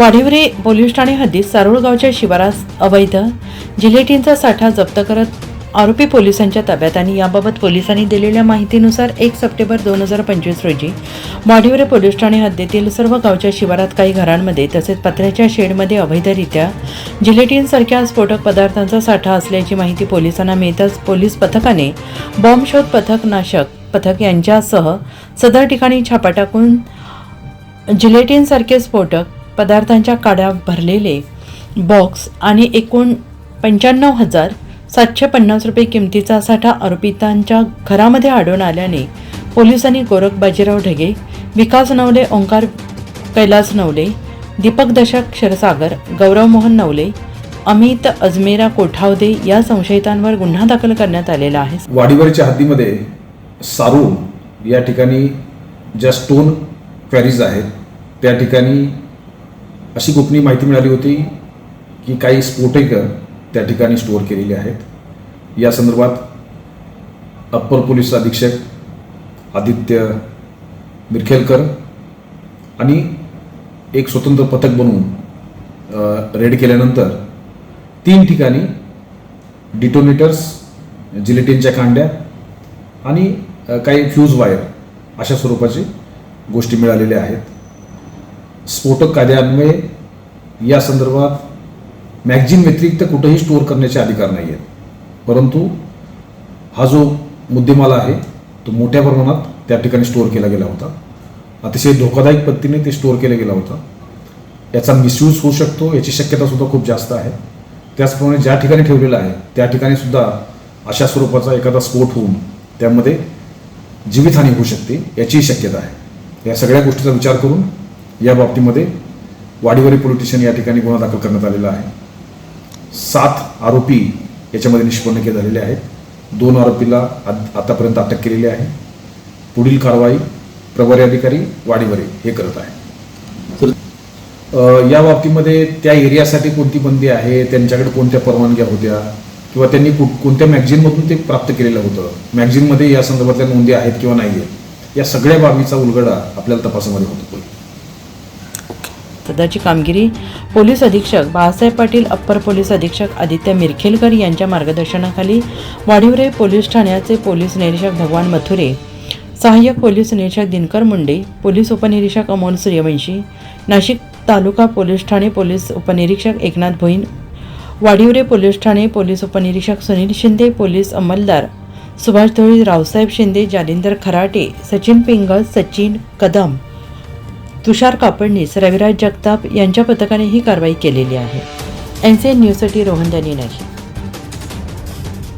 वाढिवरे police Thane हद्दीत सारोळगावच्या शिवारात अवैध जिलेटिनचा साठा जप्त करत आरोपी पोलिसांच्या ताब्यात आणि याबाबत पोलिसांनी दिलेल्या माहितीनुसार एक सप्टेंबर दोन हजार पंचवीस रोजी वाढिवरे पोलीस ठाणे हद्दीतील सर्व गावच्या शिवारात काही घरांमध्ये तसेच पत्र्याच्या शेडमध्ये अवैधरित्या जिलेटिनसारख्या स्फोटक पदार्थांचा साठा असल्याची माहिती पोलिसांना मिळताच पोलीस पथकाने बॉम्ब शोध पथक नाशक पथक यांच्यासह सदर ठिकाणी छापा टाकून जिलेटिनसारखे स्फोटक पदार्थांच्या काड्या भरलेले बॉक्स आणि एकूण पंच्याण्णव हजार सातशे पन्नास रुपये किमतीचा साठा आरोपितांच्या घरामध्ये आढळून आल्याने पोलिसांनी गोरख बाजीराव ढगे विकास नवले ओंकार कैलास नवले दीपक दशक क्षरसागर गौरव मोहन नवले अमित अजमेरा कोठावदे या संशयितांवर गुन्हा दाखल करण्यात आलेला आहे. वाडीवरच्या हद्दीमध्ये सारू या ठिकाणी ज्या स्टोन क्वॅरीज आहेत त्या ठिकाणी अशी गोपनीय माहिती मिळाली होती की काही स्फोटकं त्या ठिकाणी स्टोअर केलेले आहेत. या संदर्भात अप्पर पोलीस अधीक्षक आदित्य मिरखेलकर आणि एक स्वतंत्र पथक बनवून रेड केल्यानंतर तीन ठिकाणी डिटोनेटर्स जिलेटिनच्या कांड्या आणि काही फ्यूज वायर अशा स्वरूपाची गोष्टी मिळालेल्या आहेत. स्फोटक कायद्यान्वये या संदर्भात मॅगझिन व्यतिरिक्त कुठेही स्टोअर करण्याचे अधिकार नाही आहेत परंतु हा जो मुद्देमाल आहे तो मोठ्या प्रमाणात त्या ठिकाणी स्टोअर केला गेला होता. अतिशय धोकादायक पद्धतीने ते स्टोअर केला गेला होता. याचा मिसयूज होऊ शकतो याची शक्यतासुद्धा खूप जास्त आहे. त्याचप्रमाणे ज्या ठिकाणी ठेवलेलं आहे त्या ठिकाणी सुद्धा अशा स्वरूपाचा एखादा स्फोट होऊन त्यामध्ये जीवितहानी होऊ शकते याचीही शक्यता आहे. या सगळ्या गोष्टीचा विचार करून या बाबतीमध्ये वाडीवरी पोलीस स्टेशन या ठिकाणी गुन्हा दाखल करण्यात आलेला आहे. सात आरोपी याच्यामध्ये निष्पन्न केले झालेले आहेत. दोन आरोपीला आत- आतापर्यंत अटक केलेली आहे. पुढील कारवाई प्रभारी अधिकारी वाडीवरे हे करत आहे या बाबतीमध्ये त्या एरियासाठी कोणती बंदी आहे? त्यांच्याकडे कोणत्या परवानग्या होत्या? किंवा त्यांनी कोणत्या मॅगझिनमधून ते प्राप्त केलेलं होतं? मॅगझिनमध्ये या संदर्भातल्या नोंदी आहेत किंवा नाही आहेत या सगळ्या बाबीचा उलगडा आपल्याला तपासामध्ये होतो. सध्याची कामगिरी. पोलीस अधीक्षक बाळासाहेब पाटील अप्पर पोलीस अधीक्षक आदित्य मिरखेलकर यांच्या मार्गदर्शनाखाली वाढिवरे पोलीस ठाण्याचे पोलीस निरीक्षक भगवान मथुरे सहाय्यक पोलीस निरीक्षक दिनकर मुंडे पोलीस उपनिरीक्षक अमोल सूर्यवंशी नाशिक तालुका पोलीस ठाणे पोलीस उपनिरीक्षक एकनाथ भोईन वाढिवरे पोलीस ठाणे पोलीस उपनिरीक्षक सुनील शिंदे पोलीस अंमलदार सुभाष धोळी रावसाहेब शिंदे जालिंदर खराटे सचिन पिंगल सचिन कदम तुषार कापडणीस रविराज जगताप यांच्या पथकाने ही कारवाई केलेली आहे. एन सी एन न्यूजसाठी रोहन दनी नाही